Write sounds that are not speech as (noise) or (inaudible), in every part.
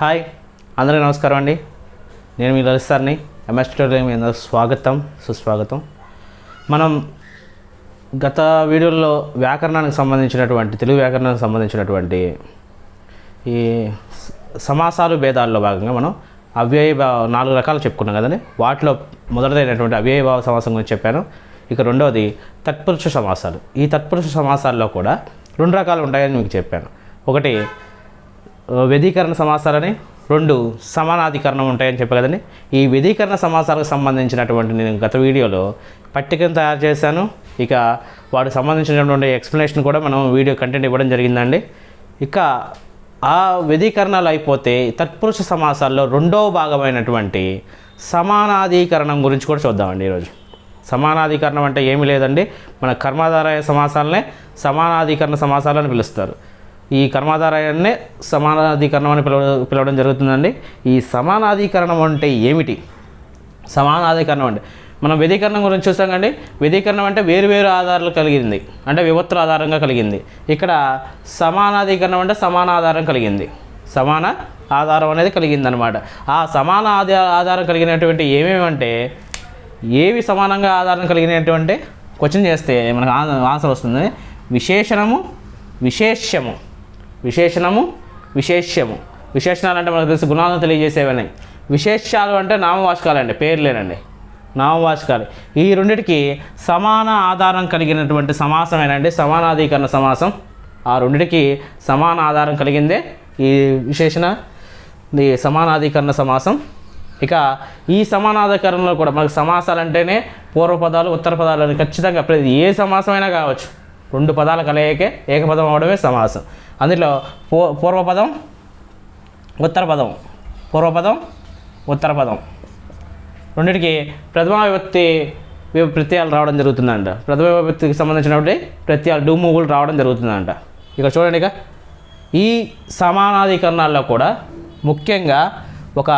Hi అందరికీ నమస్కారం అండి. నేను మీ లలిత్ ఎంఎస్ ట్యూటోరియల్ మీద స్వాగతం సుస్వాగతం. మనం గత వీడియోలో వ్యాకరణానికి సంబంధించినటువంటి తెలుగు వ్యాకరణానికి సంబంధించినటువంటి ఈ సమాసాలు భేదాల్లో భాగంగా మనం అవ్యయ భావ నాలుగు రకాలు చెప్పుకున్నాం కదండి. వాటిలో మొదటిదైనటువంటి అవ్యయ భావ సమాసం గురించి చెప్పాను. ఇక రెండవది తత్పురుష సమాసాలు. ఈ తత్పురుష సమాసాల్లో కూడా రెండు రకాలు ఉంటాయని మీకు చెప్పాను. ఒకటి వ్యధీకరణ సమాసాలని రెండు సమానాధికరణం ఉంటాయని చెప్పే కదండి ఈ వ్యధీకరణ సమాసాలకు సంబంధించినటువంటి నేను గత వీడియోలో పట్టికను తయారు చేశాను. ఇక వాటికి సంబంధించినటువంటి ఎక్స్ప్లెనేషన్ కూడా మనం వీడియో కంటెంట్ ఇవ్వడం జరిగిందండి. ఇక ఆ వ్యధీకరణలు అయిపోతే తత్పురుష సమాసాల్లో రెండవ భాగమైనటువంటి సమానాధీకరణం గురించి కూడా చూద్దామండి ఈరోజు. సమానాధికరణం అంటే ఏమీ లేదండి. మన కర్మాధారాయ సమాసాలనే సమానాధికరణ సమాసాలని పిలుస్తారు. ఈ కర్మాధారయాన్నే సమానాధికరణం అని పిలవ పిలవడం జరుగుతుందండి. ఈ సమానాధికరణం అంటే ఏమిటి? సమానాధికరణం అంటే మనం వ్యధీకరణం గురించి చూసాం కండి వ్యధీకరణం అంటే వేరు వేరు ఆధారాలు కలిగింది. అంటే వివత్తుల ఆధారంగా కలిగింది. ఇక్కడ సమానాధికరణం అంటే సమాన ఆధారం కలిగింది. సమాన ఆధారం అనేది కలిగింది అనమాట ఆ సమాన ఆధార ఆధారం కలిగినటువంటి ఏమేమి అంటే ఏవి సమానంగా ఆధారం కలిగినటువంటి క్వశ్చన్ చేస్తే మనకు ఆ- ఆన్సర్ వస్తుంది. విశేషణము విశేష్యము. విశేషణము విశేష్యము. విశేషణాలు అంటే మనకు తెలిసి గుణాలను తెలియజేసేవని. విశేషాలు అంటే నామవాచకాలండి పేర్లేనండి. నామవాచకాలు. ఈ రెండిటికి సమాన ఆధారం కలిగినటువంటి సమాసమేనండి సమానాధికరణ సమాసం. ఆ రెండిటికి సమాన ఆధారం కలిగిందే ఈ విశేషణ ఈ సమానాధికరణ సమాసం. ఇక ఈ సమానాధికరణలో కూడా మనకు సమాసాలు అంటేనే పూర్వపదాలు ఉత్తర పదాలు అని ఖచ్చితంగా ప్రతి ఏ సమాసమైనా కావచ్చు. రెండు పదాల కలయికే ఏకపదం అవడమే సమాసం. అందులో పూ పూర్వపదం ఉత్తర పదం పూర్వపదం ఉత్తర పదం రెండింటికి ప్రథమ విభక్తి ప్రత్యయాలు రావడం జరుగుతుందంట. ప్రథమ విభక్తికి సంబంధించినటువంటి ప్రత్యయాలు డూముగులు రావడం జరుగుతుందంట. ఇక్కడ చూడండి ఇక. ఈ సమానాధికరణాల్లో కూడా ముఖ్యంగా ఒక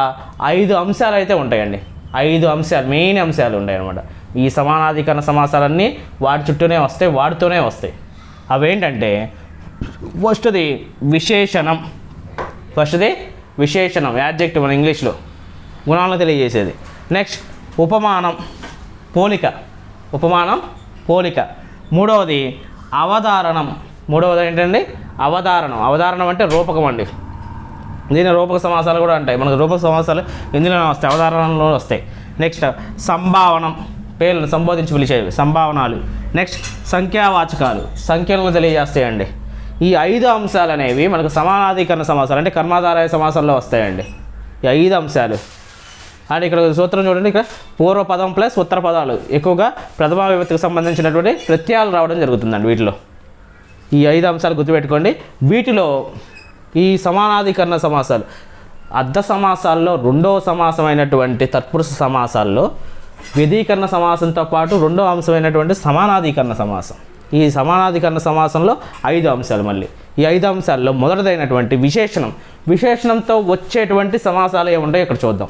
ఐదు అంశాలు అయితే ఉంటాయండి. ఐదు అంశాలు మెయిన్ అంశాలు ఉంటాయి అన్నమాట ఈ సమానాధికరణ సమాసాలన్నీ వాటి చుట్టూనే వస్తాయి వాటితోనే వస్తాయి. అవేంటంటే ఫస్ట్ది విశేషణం ఫస్ట్ది విశేషణం యాడ్జెక్టివ్ మన ఇంగ్లీష్లో గుణాలను తెలియజేసేది. నెక్స్ట్ ఉపమానం పోలిక. ఉపమానం పోలిక. మూడవది అవధారణం. మూడవది ఏంటండి? అవధారణం. అవధారణం అంటే రూపకం అండి. దీని రూపక సమాసాలు కూడా ఉంటాయి మనకు రూపక సమాసాలు ఇందులోనే వస్తాయి? అవధారణలో వస్తాయి. నెక్స్ట్ సంభావనం. పేర్లను సంబోధించి పిలిచేవి. సంభావనాలు. నెక్స్ట్ సంఖ్యావాచకాలు. సంఖ్యలను తెలియజేస్తాయండి. ఈ ఐదు అంశాలు అనేవి మనకు సమానాధికరణ సమాసాలు అంటే కర్మాధారాయ సమాసాల్లో వస్తాయండి. ఈ ఐదు అంశాలు. అండ్ ఇక్కడ సూత్రం చూడండి ఇక్కడ పూర్వపదం ప్లస్ ఉత్తర పదాలు. ఎక్కువగా ప్రథమ విభక్తికి సంబంధించినటువంటి ప్రత్యయాలు రావడం జరుగుతుందండి వీటిలో. ఈ ఐదు అంశాలు గుర్తుపెట్టుకోండి. వీటిలో ఈ సమానాధికరణ సమాసాలు అర్ధ సమాసాల్లో రెండవ సమాసమైనటువంటి తత్పురుష సమాసాల్లో వ్యధీకరణ సమాసంతో పాటు రెండవ అంశమైనటువంటి సమానాధికరణ సమాసం. ఈ సమానాధికరణ సమాసంలో ఐదు అంశాలు మళ్ళీ. ఈ ఐదు అంశాల్లో మొదటిదైనటువంటి విశేషణం. విశేషణంతో వచ్చేటువంటి సమాసాలు ఏముంటాయో ఇక్కడ చూద్దాం.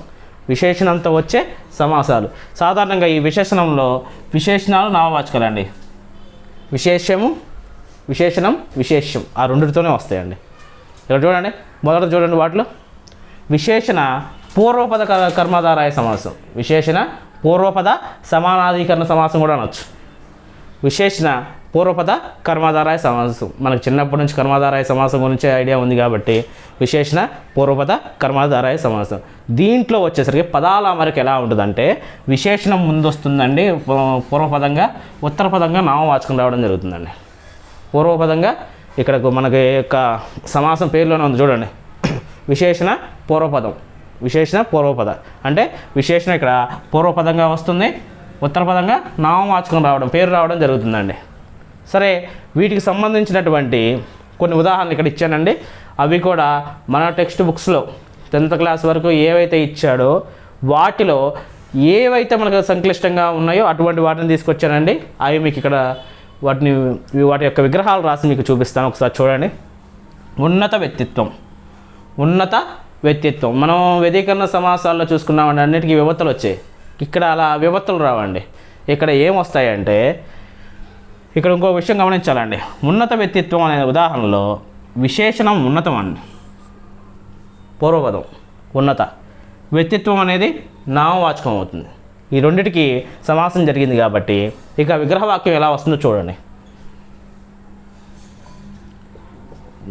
విశేషణంతో వచ్చే సమాసాలు. సాధారణంగా ఈ విశేషణంలో విశేషణాలు నామవాచకాలండి. విశేషము విశేషణం విశేషం. ఆ రెండిటితోనే వస్తాయండి. ఇక్కడ చూడండి మొదట చూడండి వాటిలో. విశేషణ పూర్వపద క- కర్మధారాయ సమాసం. విశేషణ పూర్వపద సమానాధికరణ సమాసం కూడా అనొచ్చు. విశేషణ పూర్వపద కర్మాధారాయ సమాసం. మనకు చిన్నప్పటి నుంచి కర్మాధారాయ సమాసం గురించి ఐడియా ఉంది కాబట్టి విశేషణ పూర్వపద కర్మాధారాయ సమాసం. దీంట్లో వచ్చేసరికి పదాల అమరిక ఎలా ఉంటుందంటే విశేషణం ముందు వస్తుందండి పూర్వపదంగా ఉత్తర పదంగా నామవాచకం రావడం జరుగుతుందండి. పూర్వపదంగా ఇక్కడ మనకి యొక్క సమాసం పేరులోనే ఉంది చూడండి. విశేషణ పూర్వపదం. విశేషణ పూర్వపద. అంటే విశేషణ ఇక్కడ పూర్వపదంగా వస్తుంది ఉత్తరపదంగా నామవాచకం రావడం పేరు రావడం జరుగుతుందండి. సరే వీటికి సంబంధించినటువంటి కొన్ని ఉదాహరణలు ఇక్కడ ఇచ్చానండి. అవి కూడా మన టెక్స్ట్ బుక్స్లో టెన్త్ క్లాస్ వరకు ఏవైతే ఇచ్చాడో వాటిలో ఏవైతే మనకు సంక్లిష్టంగా ఉన్నాయో అటువంటి వాటిని తీసుకొచ్చానండి. అవి మీకు ఇక్కడ వాటిని వాటి యొక్క విగ్రహాలు రాసి మీకు చూపిస్తాను. ఒకసారి చూడండి. ఉన్నత వ్యక్తిత్వం. ఉన్నత వ్యక్తిత్వం. మనం వ్యధీకరణ సమాసాల్లో చూసుకున్నామండి అన్నిటికీ విభక్తులు వచ్చాయి. ఇక్కడ అలా విభక్తులు రావండి. ఇక్కడ ఏం వస్తాయంటే ఇక్కడ ఇంకో విషయం గమనించాలండి. ఉన్నత వ్యక్తిత్వం అనే ఉదాహరణలో విశేషణం ఉన్నతం అండి. పూర్వపదం ఉన్నత. వ్యక్తిత్వం అనేది నామవాచకం అవుతుంది. ఈ రెండిటికి సమాసం జరిగింది కాబట్టి ఇక విగ్రహవాక్యం ఎలా వస్తుందో చూడండి.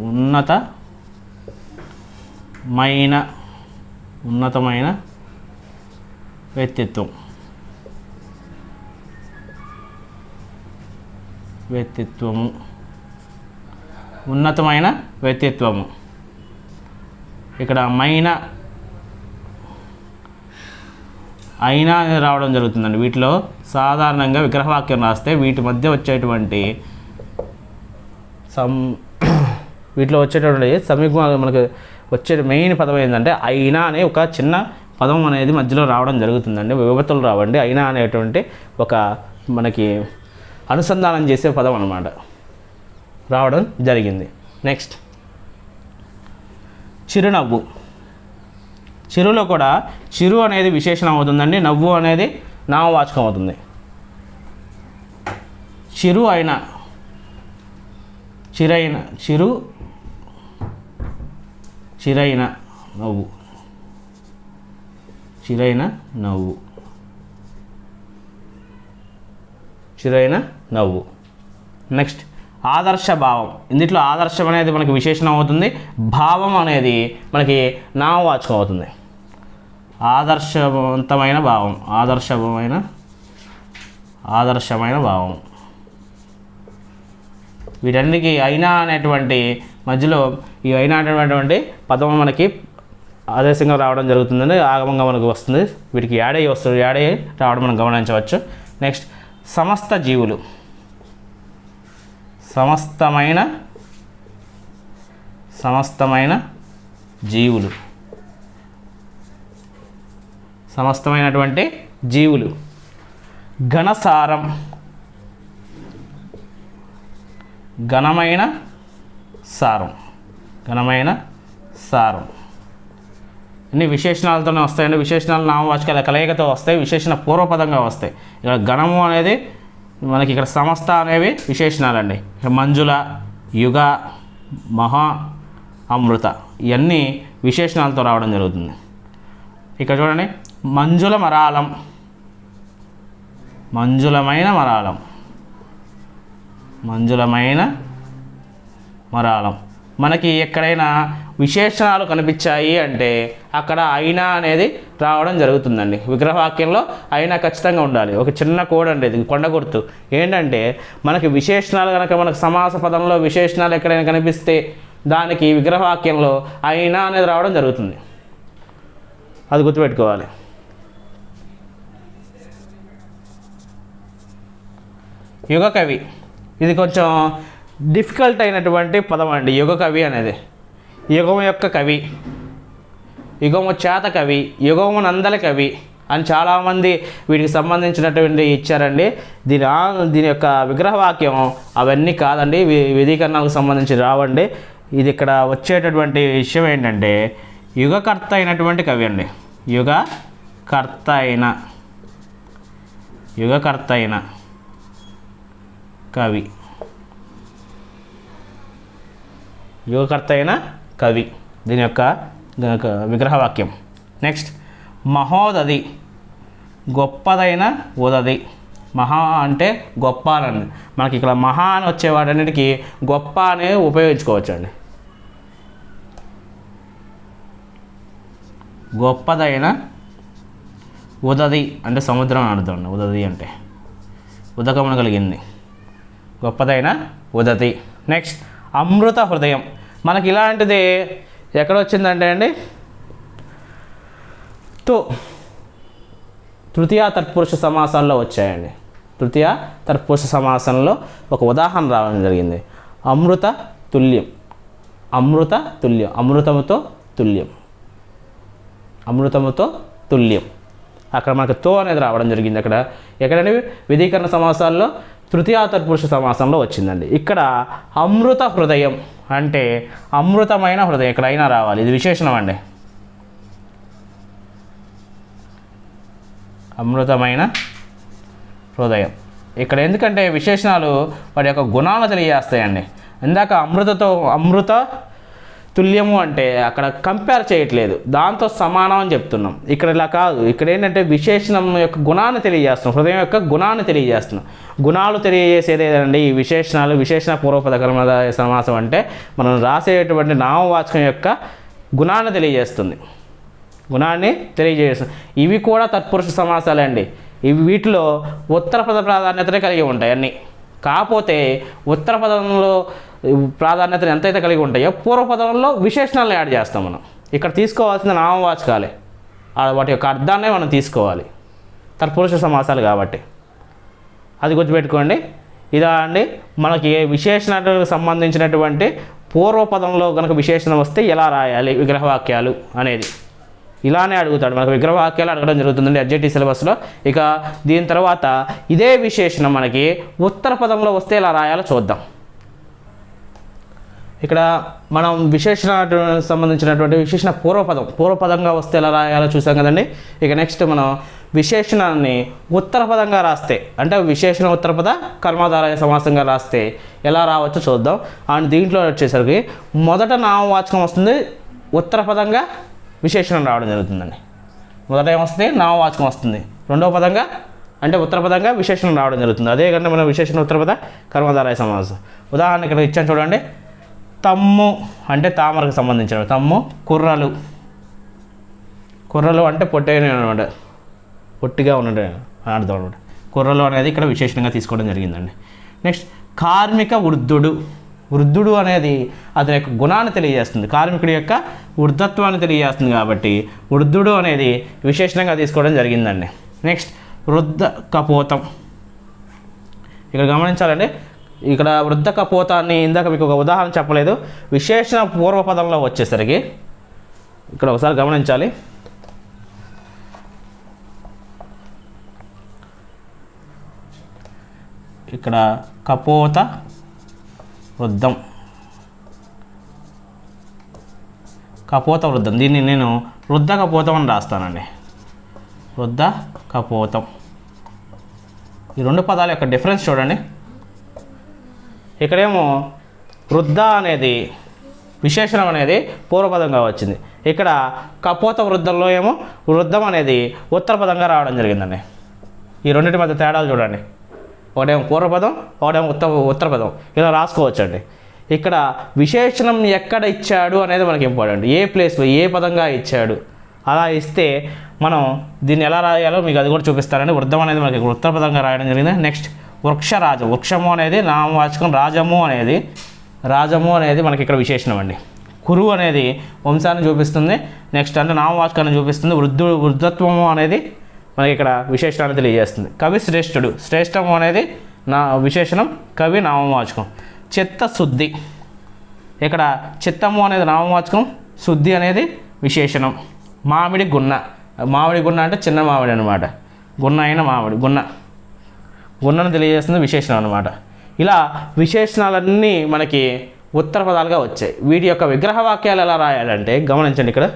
ఉన్నత మైన ఉన్నతమైన వ్యక్తిత్వం. వ్యక్తిత్వము. ఉన్నతమైన వ్యక్తిత్వము. ఇక్కడ మైన అయినా అనేది రావడం జరుగుతుందండి. వీటిలో సాధారణంగా విగ్రహవాక్యం రాస్తే వీటి మధ్య వచ్చేటువంటి సం (clears throat) వీటిలో వచ్చేటటువంటి సమీప మనకు వచ్చే మెయిన్ పదం ఏంటంటే అయినా అనే ఒక చిన్న పదం అనేది మధ్యలో రావడం జరుగుతుందండి. విభతులు రావండి. అయినా అనేటువంటి ఒక మనకి అనుసంధానం చేసే పదం అన్నమాట. రావడం జరిగింది. నెక్స్ట్ చిరునవ్వు. చిరులో కూడా చిరు అనేది విశేషణం అవుతుందండి. నవ్వు అనేది నామవాచకం అవుతుంది. చిరు అయిన చిరైన చిరు చిరైన నవ్వు. చిరైన నవ్వు. చిరైన నవ్వు. నెక్స్ట్ ఆదర్శ భావం. ఇందులో ఆదర్శం అనేది మనకి విశేషణం అవుతుంది. భావం అనేది మనకి నామవాచకం అవుతుంది. ఆదర్శవంతమైన భావం. ఆదర్శమైన ఆదర్శమైన భావం. వీటన్నిటికీ అయినా అనేటువంటి మధ్యలో ఈ అయినా అనేటువంటి పదం మనకి ఆదేశంగా రావడం జరుగుతుందని ఆగమంగా మనకు వస్తుంది. వీటికి యాడ్ అయ్యి వస్తుంది. యాడ్ అయ్యి రావడం మనం గమనించవచ్చు. నెక్స్ట్ సమస్త జీవులు. సమస్తమైన సమస్తమైన జీవులు. సమస్తమైనటువంటి జీవులు. ఘనసారం. ఘనమైన సారం. ఘనమైన సారం. అన్ని విశేషణాలతోనే వస్తాయండి విశేషణాలు నామవాచకాల కలయికతో వస్తాయి విశేషణ పూర్వపదంగా వస్తాయి. ఇక్కడ ఘనము అనేది మనకి ఇక్కడ సమస్త అనేవి విశేషణాలండి. మంజుల యుగ మహా అమృత ఇవన్నీ విశేషణాలతో రావడం జరుగుతుంది. ఇక్కడ చూడండి మంజుల మరాళం మంజులమైన మరాళం మంజులమైన మరాళం మనకి ఎక్కడైనా విశేషణాలు కనిపించాయి అంటే అక్కడ అయినా అనేది రావడం జరుగుతుందండి. విగ్రహవాక్యంలో అయినా ఖచ్చితంగా ఉండాలి. ఒక చిన్న కోడ్ అండి ఇది కొండ గుర్తు. ఏంటంటే మనకి విశేషణాలు కనుక మనకు సమాస పదంలో విశేషణాలు ఎక్కడైనా కనిపిస్తే దానికి విగ్రహవాక్యంలో అయినా అనేది రావడం జరుగుతుంది. అది గుర్తుపెట్టుకోవాలి. యుగ కవి ఇది కొంచెం డిఫికల్ట్ అయినటువంటి పదం అండి యుగ కవి అనేది. యుగం యొక్క కవి యుగము చేత కవి యుగము నందల కవి అని చాలామంది వీటికి సంబంధించినటువంటి ఇచ్చారండి. దీని దీని యొక్క విగ్రహవాక్యం అవన్నీ కాదండి విధీకరణకు విధీకరణలకు సంబంధించి రావండి. ఇది ఇక్కడ వచ్చేటటువంటి విషయం ఏంటంటే యుగకర్త అయినటువంటి కవి అండి. యుగకర్త అయిన యుగకర్త అయిన కవి. యువకర్త అయిన కవి. దీని యొక్క విగ్రహవాక్యం. నెక్స్ట్ మహోదది గొప్పదైన ఉదది మహా అంటే గొప్ప అని మనకి ఇక్కడ మహా అని వచ్చేవాటన్నిటికీ గొప్ప అనే ఉపయోగించుకోవచ్చు అండి గొప్పదైన ఉదది అంటే సముద్రం అని అర్థం అండి. ఉదది అంటే ఉదకమును కలిగింది. గొప్పదైన ఉదతి నెక్స్ట్ అమృత హృదయం. మనకి ఇలాంటిది ఎక్కడ వచ్చిందంటే అండి? తో తృతీయ తత్పురుష సమాసాల్లో వచ్చాయండి. తృతీయ తత్పురుష సమాసంలో ఒక ఉదాహరణ రావడం జరిగింది. అమృత తుల్యం. అమృత తుల్యం. అమృతముతో తుల్యం. అమృతముతో తుల్యం. అక్కడ మనకు తో అనేది రావడం జరిగింది అక్కడ. ఎక్కడంటే విధీకరణ సమాసాల్లో తృతీయ తత్పురుష సమాసంలో వచ్చిందండి. ఇక్కడ అమృత హృదయం అంటే అమృతమైన హృదయం ఇక్కడ అయినా రావాలి. ఇది విశేషణం అండి. అమృతమైన హృదయం. ఇక్కడ ఎందుకంటే విశేషణాలు వాటి యొక్క గుణాలను తెలియజేస్తాయండి. ఇందాక అమృతతో అమృత తుల్యము అంటే అక్కడ కంపేర్ చేయట్లేదు. దాంతో సమానం అని చెప్తున్నాం. ఇక్కడ ఇలా కాదు. ఇక్కడ ఏంటంటే విశేషణం యొక్క గుణాన్ని తెలియజేస్తున్నాం. హృదయం యొక్క గుణాన్ని తెలియజేస్తున్నాం. గుణాలు తెలియజేసేది ఏదండి? ఈ విశేషణాలు విశేషణ పూర్వపద కర్మద సమాసం అంటే మనం రాసేటువంటి నామవాచకం యొక్క గుణాన్ని తెలియజేస్తుంది. గుణాన్ని తెలియజేస్తుంది. ఇవి కూడా తత్పురుష సమాసాలే అండి. ఇవి వీటిలో ఉత్తర పద ప్రాధాన్యతనే కలిగి ఉంటాయి అన్నీ. కాకపోతే ఉత్తర పదంలో ప్రాధాన్యతను ఎంతైతే కలిగి ఉంటాయో పూర్వపదంలో విశేషణాలను యాడ్ చేస్తాం మనం. ఇక్కడ తీసుకోవాల్సిన నామవాచకాలే. వాటి యొక్క అర్థాన్నే మనం తీసుకోవాలి. తత్పురుష సమాసాలు కాబట్టి. అది గుర్తుపెట్టుకోండి. ఇదా అండి మనకి విశేషణకు సంబంధించినటువంటి పూర్వపదంలో కనుక విశేషణం వస్తే ఎలా రాయాలి? విగ్రహవాక్యాలు అనేది. ఇలానే అడుగుతాడు. మనకు విగ్రహవాక్యాలు అడగడం జరుగుతుందండి ఎడ్జెటీ సిలబస్లో. ఇక దీని తర్వాత ఇదే విశేషణం మనకి ఉత్తర పదంలో వస్తే ఎలా రాయాలో చూద్దాం. ఇక్కడ మనం విశేషణ సంబంధించినటువంటి విశేషణ పూర్వపదం పూర్వపదంగా వస్తే ఎలా రాయాలో చూసాం కదండి. ఇక నెక్స్ట్ మనం విశేషణాన్ని ఉత్తర పదంగా రాస్తే అంటే విశేషణ ఉత్తర పద కర్మాధారాయ సమాసంగా రాస్తే ఎలా రావచ్చో చూద్దాం. అండ్ దీంట్లో వచ్చేసరికి మొదట నామవాచకం వస్తుంది ఉత్తర పదంగా విశేషణం రావడం జరుగుతుందండి. మొదట ఏమొస్తుంది? నామవాచకం వస్తుంది. రెండవ పదంగా అంటే ఉత్తర పదంగా విశేషణం రావడం జరుగుతుంది. అదే కన్నా మనం విశేషణ ఉత్తర పద కర్మధారాయ సమాసం. ఉదాహరణ ఇక్కడ ఇచ్చాను చూడండి. తమ్ము అంటే తామరకు సంబంధించిన తమ్ము కుర్రలు. కుర్రలు అంటే పొట్టైన అనమాట. పొట్టిగా ఉన్నట్టు అర్థం అనమాట. కుర్రలు అనేది ఇక్కడ విశేషణంగా తీసుకోవడం జరిగిందండి. నెక్స్ట్ కార్మిక వృద్ధుడు. వృద్ధుడు అనేది అతని యొక్క గుణాన్ని తెలియజేస్తుంది. కార్మికుడి యొక్క వృద్ధత్వాన్ని తెలియజేస్తుంది కాబట్టి వృద్ధుడు అనేది విశేషణంగా తీసుకోవడం జరిగిందండి. నెక్స్ట్ వృద్ధ కపోతం ఇక్కడ గమనించాలండి. ఇక్కడ వృద్ధ కపోతాన్ని ఇందాక మీకు ఒక ఉదాహరణ చెప్పలేదు. విశేషణ పూర్వపదంలో వచ్చేసరికి ఇక్కడ ఒకసారి గమనించాలి. ఇక్కడ కపోత వృద్ధం. కపోత వృద్ధం. దీన్ని నేను వృద్ధ కపోతం అని రాస్తానండి. వృద్ధ కపోతం ఈ రెండు పదాల యొక్క డిఫరెన్స్ చూడండి. ఇక్కడేమో వృద్ధ అనేది విశేషణం అనేది పూర్వపదంగా వచ్చింది. ఇక్కడ కపోత వృద్ధంలో ఏమో వృద్ధం అనేది ఉత్తర పదంగా రావడం జరిగిందండి. ఈ రెండింటి మధ్య తేడాలు చూడండి. ఒకటేమో పూర్వపదం ఒకటేమో ఉత్తర ఉత్తర పదం ఇలా రాసుకోవచ్చండి. ఇక్కడ విశేషణం ఎక్కడ ఇచ్చాడు అనేది మనకి ఇంపార్టెంట్. ఏ ప్లేస్లో ఏ పదంగా ఇచ్చాడు. అలా ఇస్తే మనం దీన్ని ఎలా రాయాలో మీకు అది కూడా చూపిస్తారండి వృద్ధం అనేది మనకి ఉత్తర పదంగా రాయడం జరిగింది. నెక్స్ట్ వృక్షరాజం. వృక్షము అనేది నామవాచకం రాజము అనేది రాజము అనేది మనకి ఇక్కడ విశేషణం అండి. కురు అనేది వంశాన్ని చూపిస్తుంది. నెక్స్ట్ అంటే నామవాచకాన్ని చూపిస్తుంది. వృద్ధు వృద్ధత్వము అనేది మనకి ఇక్కడ విశేషణాన్ని తెలియజేస్తుంది. కవి శ్రేష్ఠుడు. శ్రేష్టం అనేది నా విశేషణం. కవి నామవాచకం చిత్తశుద్ధి. ఇక్కడ చిత్తము అనేది నామవాచకం శుద్ధి అనేది విశేషణం. మామిడి గున్న. మామిడి గున్న అంటే చిన్న మామిడి అనమాట గున్న అయిన మామిడి. గున్న. గున్నను తెలియజేస్తుంది విశేషణం అనమాట ఇలా విశేషణాలన్నీ మనకి ఉత్తర పదాలుగా వచ్చాయి. వీటి యొక్క విగ్రహ వాక్యాలు ఎలా రాయాలంటే గమనించండి ఇక్కడ.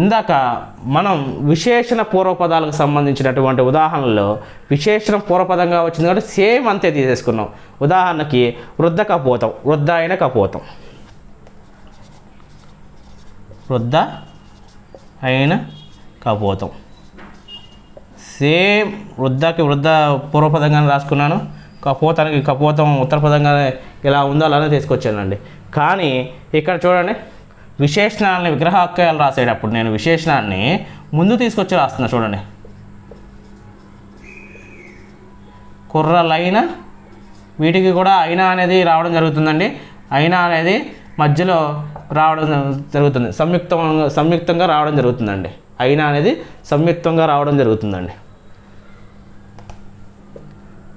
ఇందాక మనం విశేషణ పూర్వపదాలకు సంబంధించినటువంటి ఉదాహరణలో విశేషణ పూర్వపదంగా వచ్చింది కాబట్టి సేమ్ అంతే తీసేసుకున్నాం. ఉదాహరణకి వృద్ధ కపోతం వృద్ధ అయిన కపోతం వృద్ధ అయిన కపోతం సేమ్ వృద్ధకి వృద్ధ పూర్వపదంగానే రాసుకున్నాను. కపోతానికి కపోతం ఉత్తర పదంగానే ఇలా ఉందో అలానే తీసుకొచ్చానండి. కానీ ఇక్కడ చూడండి విశేషణాలని విగ్రహాక్యాలు రాసేటప్పుడు నేను విశేషణాన్ని ముందు తీసుకొచ్చి రాస్తున్నా చూడండి. కుర్రలైన వీటికి కూడా అయినా అనేది రావడం జరుగుతుందండి. అయినా అనేది మధ్యలో రావడం జరుగుతుంది. సంయుక్తంగా సంయుక్తంగా రావడం జరుగుతుందండి. అయినా అనేది సంయుక్తంగా రావడం జరుగుతుందండి.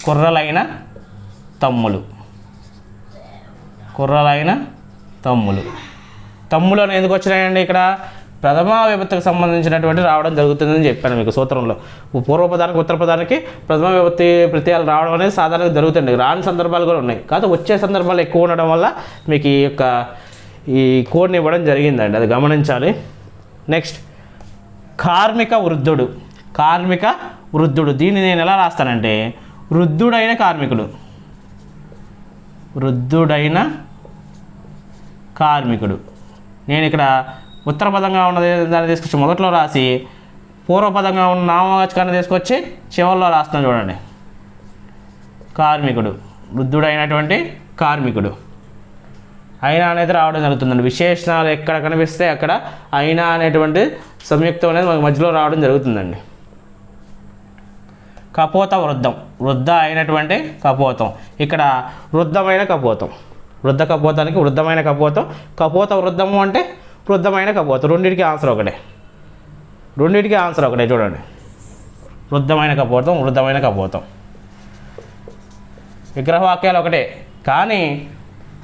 కుర్రలైన తమ్ములు. కుర్రలైన తమ్ములు. తమ్ములు అని ఎందుకు వచ్చినాయండి ఇక్కడ? ప్రథమ విభక్తికి సంబంధించినటువంటి రావడం జరుగుతుందని చెప్పాను మీకు సూత్రంలో. పూర్వపదానికి ఉత్తరపదానికి ప్రథమ విభక్తి ప్రత్యయాలు రావడం అనేది సాధారణంగా జరుగుతుంది రాని సందర్భాలు కూడా ఉన్నాయి. కాకపోతే వచ్చే సందర్భాలు ఎక్కువ ఉండడం వల్ల మీకు ఈ యొక్క ఈ కోడ్ని ఇవ్వడం జరిగిందండి. అది గమనించాలి. నెక్స్ట్ కార్మిక వృద్ధుడు. కార్మిక వృద్ధుడు. దీన్ని నేను ఎలా రాస్తానంటే వృద్ధుడైన కార్మికుడు. వృద్ధుడైన కార్మికుడు. నేను ఇక్కడ ఉత్తర పదంగా ఉన్నది దాన్ని తీసుకొచ్చి మొదట్లో రాసి పూర్వపదంగా ఉన్న నామవాచకాన్ని తీసుకొచ్చి చివరిలో రాస్తున్నాను చూడండి. కార్మికుడు వృద్ధుడైనటువంటి కార్మికుడు. అయినా అనేది రావడం జరుగుతుందండి. విశేషణాలు ఎక్కడ కనిపిస్తే అక్కడ అయినా అనేటువంటి సంయుక్తం అనేది మనకు మధ్యలో రావడం జరుగుతుందండి. కపోత వృద్ధం. వృద్ధ అయినటువంటి కపోతం. ఇక్కడ వృద్ధమైన కపోతం. వృద్ధ కపోతానికి వృద్ధమైన కపోతం. కపోత వృద్ధము అంటే వృద్ధమైన కపోతం. రెండింటికి ఆన్సర్ ఒకటే. రెండింటికి ఆన్సర్ ఒకటే చూడండి. వృద్ధమైన కపోతం వృద్ధమైన కపోతం. విగ్రహవాక్యాలు ఒకటే. కానీ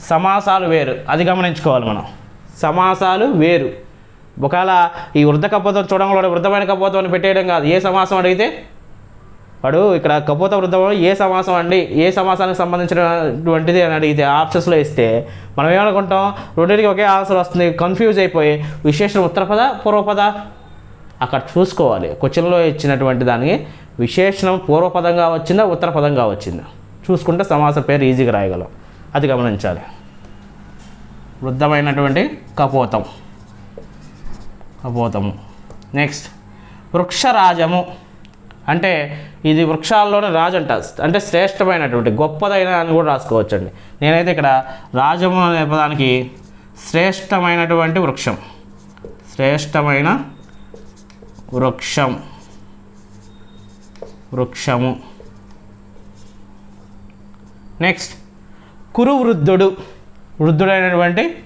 సమాసాలు వేరు. అది గమనించుకోవాలి మనం. సమాసాలు వేరు. ఒకవేళ ఈ వృద్ధ కపోతం చూడంలో వృద్ధమైన కపోతం అని పెట్టేయడం కాదు. ఏ సమాసం అడిగితే వాడు ఇక్కడ కపోత వృద్ధం ఏ సమాసం అండి? ఏ సమాసానికి సంబంధించినటువంటిది అని అడిగితే ఆప్షన్స్లో ఇస్తే మనం ఏమనుకుంటాం? రెండింటికి ఒకే ఆన్సర్ వస్తుంది కన్ఫ్యూజ్ అయిపోయి. విశేషణ ఉత్తరపద పూర్వపద అక్కడ చూసుకోవాలి. క్వశ్చన్లో ఇచ్చినటువంటి దానికి విశేషణం పూర్వపదంగా వచ్చిందా ఉత్తరపదంగా వచ్చిందా? చూసుకుంటే సమాస పేరు ఈజీగా రాయగలం. అది గమనించాలి. వృద్ధమైనటువంటి కపోతం. కపోతము. నెక్స్ట్ వృక్షరాజము. అంటే ఇది వృక్షాల్లోనే రాజు అంట అంటే శ్రేష్టమైనటువంటి గొప్పదైన అని కూడా రాసుకోవచ్చండి. నేనైతే ఇక్కడ రాజము అనే పదానికి శ్రేష్టమైనటువంటి వృక్షం. శ్రేష్టమైన వృక్షం. వృక్షము. నెక్స్ట్ కురు వృద్ధుడు వృద్ధుడైనటువంటి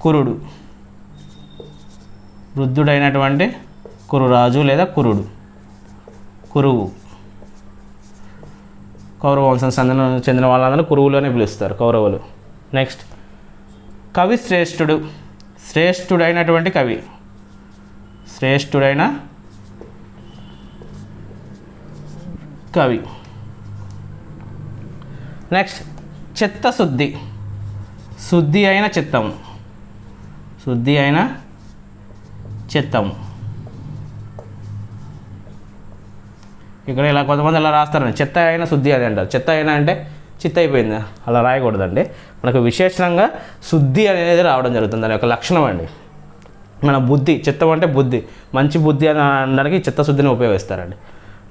కురుడు. వృద్ధుడైనటువంటి కురురాజు లేదా కురుడు. కురువు. కౌరవ వంశం చెందిన చెందిన వాళ్ళందరూ కురువులోనే పిలుస్తారు కౌరవులు. నెక్స్ట్ కవి శ్రేష్ఠుడు. శ్రేష్ఠుడైనటువంటి కవి. శ్రేష్ఠుడైన కవి. నెక్స్ట్ చిత్తశుద్ధి. శుద్ధి అయిన చిత్తము. శుద్ధి అయిన చిత్తము. ఇక్కడ ఇలా కొంతమంది ఇలా రాస్తారండి చెత్త అయినా శుద్ధి అని అంటారు. చెత్త అయినా అంటే చిత్త అయిపోయింది. అలా రాయకూడదండి. మనకు విశేషంగా శుద్ధి అనేది రావడం జరుగుతుంది. దాని యొక్క లక్షణం అండి. మన బుద్ధి చిత్తం అంటే బుద్ధి. మంచి బుద్ధి అని అనడానికి చిత్తశుద్ధిని ఉపయోగిస్తారండి.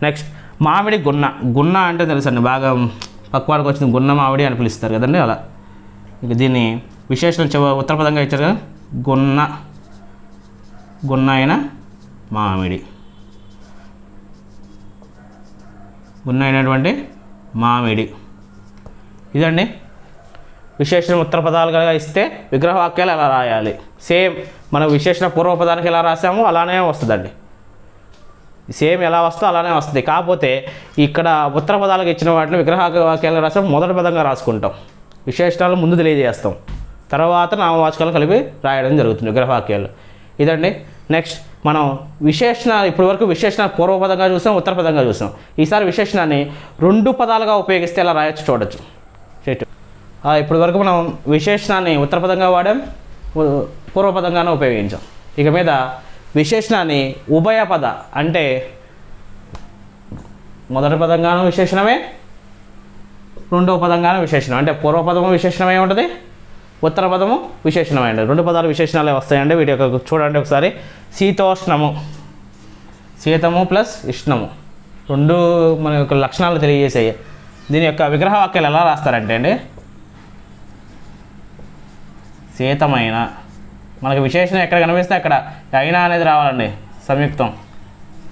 నెక్స్ట్ మామిడి గున్న. గున్న అంటే తెలుసండి బాగా పక్వాడికి వచ్చింది గున్న మామిడి అని పిలుస్తారు కదండి అలా. ఇక దీన్ని విశేషణం ఉత్తరపదంగా ఇచ్చారు కదా. గున్న. గున్న అయిన మామిడి. ఉన్నైనటువంటి మామిడి. ఇదండి. విశేషణ ఉత్తర పదాలుగా ఇస్తే విగ్రహవాక్యాలు ఎలా రాయాలి? సేమ్ మనం విశేషణ పూర్వపదానికి ఎలా రాసామో అలానే వస్తుందండి. సేమ్ ఎలా వస్తుందో అలానే వస్తుంది. కాకపోతే ఇక్కడ ఉత్తర పదాలకు ఇచ్చిన వాటిని విగ్రహవాక్యాలు రాసాం మొదటి పదంగా రాసుకుంటాం. విశేషణాలు ముందు తెలియజేస్తాం. తర్వాత నామవాచకాలు కలిపి రాయడం జరుగుతుంది విగ్రహవాక్యాలు ఇదండి. నెక్స్ట్ మనం విశేషణ ఇప్పటి వరకు విశేషణ పూర్వపదంగా చూసాం ఉత్తర పదంగా చూసాం. ఈసారి విశేషణాన్ని రెండు పదాలుగా ఉపయోగిస్తే ఎలా రాయొచ్చు చూడొచ్చు. చెట్టు ఇప్పటి వరకు మనం విశేషణాన్ని ఉత్తర పదంగా వాడాం పూర్వపదంగానే ఉపయోగించాం. ఇక మీద విశేషణాన్ని ఉభయ పద అంటే మొదటి పదంగాను విశేషణమే రెండవ పదంగాను విశేషణం. అంటే పూర్వపదము విశేషణమే ఉంటుంది ఉత్తర పదము విశేషణమైనది. రెండు పదాలు విశేషణాలే వస్తాయండి. వీటి యొక్క చూడండి ఒకసారి. శీతోష్ణము. శీతము ప్లస్ ఉష్ణము. రెండు మన యొక్క లక్షణాలు తెలియజేసాయి. దీని యొక్క విగ్రహ వాక్యాలు ఎలా రాస్తారంటే అండి? శీతమైన. మనకు విశేషణం ఎక్కడ కనిపిస్తే అక్కడ అయినా అనేది రావాలండి. సంయుక్తం.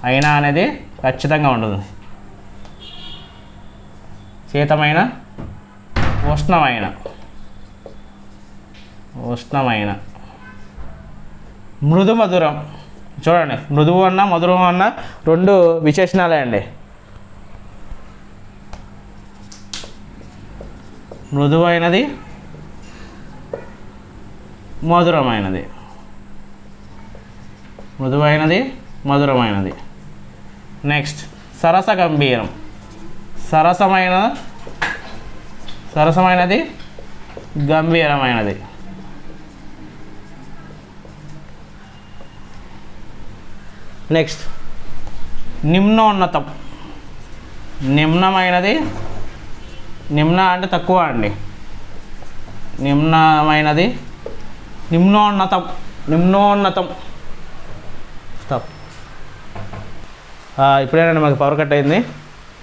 అయినా అనేది ఖచ్చితంగా ఉంటుంది. శీతమైన ఉష్ణమైన. ఉష్ణమైన. మృదు మధురం చూడండి మృదువు అన్న మధురం అన్న రెండు విశేషణాలే అండి. మృదువైనది మధురమైనది. మృదువైనది మధురమైనది. నెక్స్ట్ సరస గంభీరం. సరసమైన సరసమైనది గంభీరమైనది. నెక్స్ట్ నిమ్నోన్నతం. నిమ్నమైనది. నిమ్న అంటే తక్కువ అండి. నిమ్నమైనది. నిమ్నోన్నతం. నిమ్నోన్నతం. స్టాప్ ఇప్పుడేనండి మాకు పవర్ కట్ అయింది.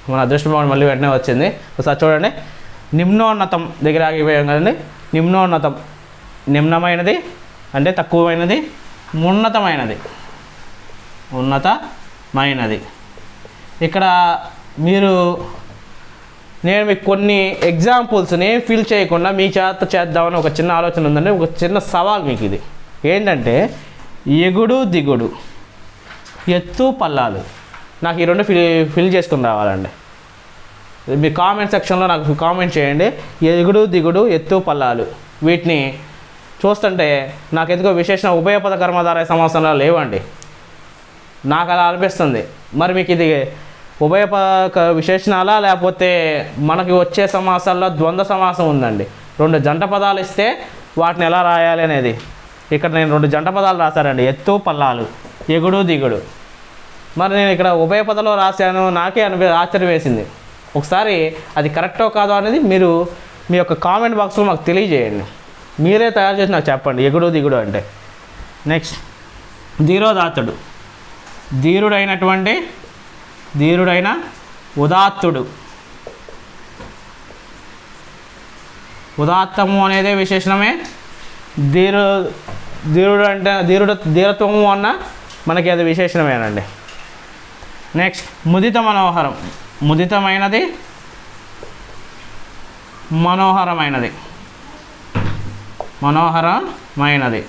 మన అదృష్టం మళ్ళీ వెంటనే వచ్చింది. ఒకసారి చూడండి. నిమ్నోన్నతం దగ్గర ఆగిపోయాం కదండి. నిమ్నోన్నతం. నిమ్నమైనది అంటే తక్కువమైనది. ఉన్నతమైనది ఉన్నతమైనది. ఇక్కడ మీరు నేను మీకు కొన్ని ఎగ్జాంపుల్స్ నేను ఫీల్ చేయకుండా మీ చేత చేద్దామని ఒక చిన్న ఆలోచన ఉందండి. ఒక చిన్న సవాల్ మీకు ఇది. ఏంటంటే ఎగుడు దిగుడు ఎత్తు పల్లాలు. నాకు ఈ రెండు ఫిల్ ఫిల్ చేసుకుని రావాలండి. మీ కామెంట్ సెక్షన్లో నాకు కామెంట్ చేయండి. ఎగుడు దిగుడు ఎత్తు పల్లాలు. వీటిని చూస్తుంటే నాకు ఎందుకో విశేషణ ఉభయపద కర్మధారయ సమాసంలో లేవండి. నాకు అలా అనిపిస్తుంది. మరి మీకు ఇది ఉభయపక క- విశేషణాలా? లేకపోతే మనకి వచ్చే సమాసాల్లో ద్వంద్వ సమాసం ఉందండి. రెండు జంట పదాలు ఇస్తే వాటిని ఎలా రాయాలి అనేది. ఇక్కడ నేను రెండు జంట పదాలు రాశానండి. ఎత్తు పల్లాలు. ఎగుడు దిగుడు. మరి నేను ఇక్కడ ఉభయ పదలో రాశాను. నాకే అనిపి ఆశ్చర్యం వేసింది. ఒకసారి అది కరెక్టో కాదో అనేది మీరు మీ యొక్క కామెంట్ బాక్స్లో మాకు తెలియజేయండి. మీరే తయారు చేసి నాకు చెప్పండి. ఎగుడు దిగుడు అంటే. నెక్స్ట్. ధీరోదాతుడు. ధీరుడైనటువంటి ధీరుడైన ఉదాత్తుడు. ఉదాత్తము అనేదే విశేషణమే. ధీరు ధీరుడు అంటే ధీరుడు ధీరత్వము అన్న మనకి అది విశేషణమేనండి. నెక్స్ట్ ముదిత మనోహరం. ముదితమైనది మనోహరమైనది. మనోహరమైనది.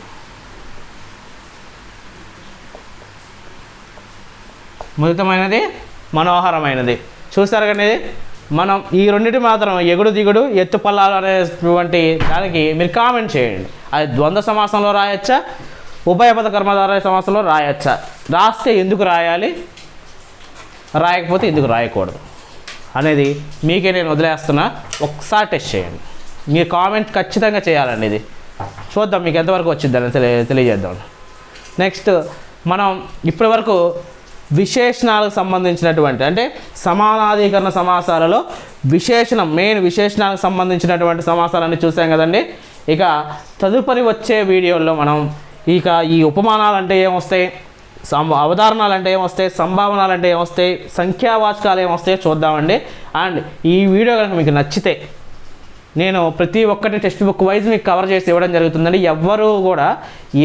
ముదితమైనది మనోహరమైనది. చూస్తారు కానీ మనం ఈ రెండింటి మాత్రం ఎగుడు దిగుడు ఎత్తు పల్లాలు అనేటువంటి దానికి మీరు కామెంట్ చేయండి. అది ద్వంద్వ సమాసంలో రాయొచ్చా? ఉభయపద కర్మధార సమాసంలో రాయొచ్చా? రాస్తే ఎందుకు రాయాలి? రాయకపోతే ఎందుకు రాయకూడదు? అనేది మీకే నేను వదిలేస్తున్నా. ఒకసారి టెస్ట్ చేయండి. మీ కామెంట్ ఖచ్చితంగా చేయాలండి ఇది. చూద్దాం మీకు ఎంతవరకు వచ్చిందని తెలియ తెలియజేద్దాం. నెక్స్ట్ మనం ఇప్పటివరకు విశేషణాలకు సంబంధించినటువంటి అంటే సమానాధీకరణ సమాసాలలో విశేషణం మెయిన్ విశేషణాలకు సంబంధించినటువంటి సమాసాలన్నీ చూసాం కదండి. ఇక తదుపరి వచ్చే వీడియోలో మనం ఇక ఈ ఉపమానాలు అంటే ఏమొస్తాయి సం అవధారణాలు అంటే ఏమొస్తాయి సంభావనలు అంటే ఏమొస్తాయి సంఖ్యావాచకాలు ఏమొస్తాయో చూద్దామండి. అండ్ ఈ వీడియో కనుక మీకు నచ్చితే నేను ప్రతి ఒక్కటి టెక్స్ట్ బుక్ వైజ్ మీకు కవర్ చేసి ఇవ్వడం జరుగుతుందండి. ఎవ్వరూ కూడా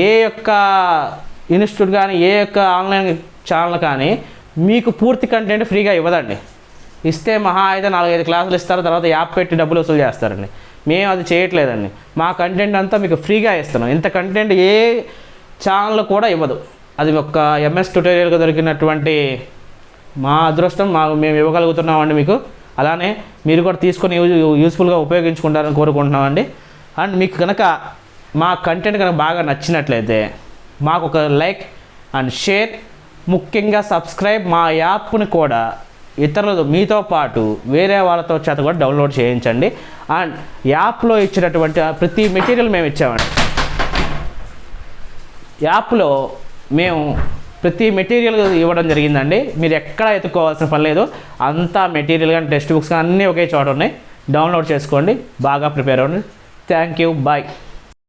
ఏ యొక్క ఇన్స్టిట్యూట్ కానీ ఏ యొక్క ఆన్లైన్ ఛానల్ కానీ మీకు పూర్తి కంటెంట్ ఫ్రీగా ఇవ్వదండి. ఇస్తే మహా అయితే నాలుగైదు క్లాసులు ఇస్తారు తర్వాత యాప్ పెట్టి డబ్బులు వసూలు చేస్తారండి. మేము అది చేయట్లేదండి. మా కంటెంట్ అంతా మీకు ఫ్రీగా ఇస్తున్నాం. ఇంత కంటెంట్ ఏ ఛానల్ కూడా ఇవ్వదు. అది ఒక ఎంఎస్ ట్యూటోరియల్గా దొరికినటువంటి మా అదృష్టం మా మేము ఇవ్వగలుగుతున్నామండి మీకు. అలానే మీరు కూడా తీసుకొని యూజ్ యూస్ఫుల్గా ఉపయోగించుకుంటారని కోరుకుంటున్నామండి. అండ్ మీకు కనుక మా కంటెంట్ కనుక బాగా నచ్చినట్లయితే మాకు ఒక లైక్ అండ్ షేర్ ముఖ్యంగా సబ్స్క్రైబ్ మా యాప్ని కూడా ఇతరులతో మీతో పాటు వేరే వాళ్ళతో చేత కూడా డౌన్లోడ్ చేయించండి. అండ్ యాప్లో ఇచ్చినటువంటి ప్రతి మెటీరియల్ మేము ఇచ్చామండి. యాప్లో మేము ప్రతి మెటీరియల్ ఇవ్వడం జరిగిందండి. మీరు ఎక్కడ ఎత్తుకోవాల్సిన పని లేదు. అంతా మెటీరియల్ కానీ టెక్స్ట్ బుక్స్ కానీ అన్నీ ఒకే చోట ఉన్నాయి. డౌన్లోడ్ చేసుకోండి. బాగా ప్రిపేర్ అవ్వండి. Thank you. బాయ్.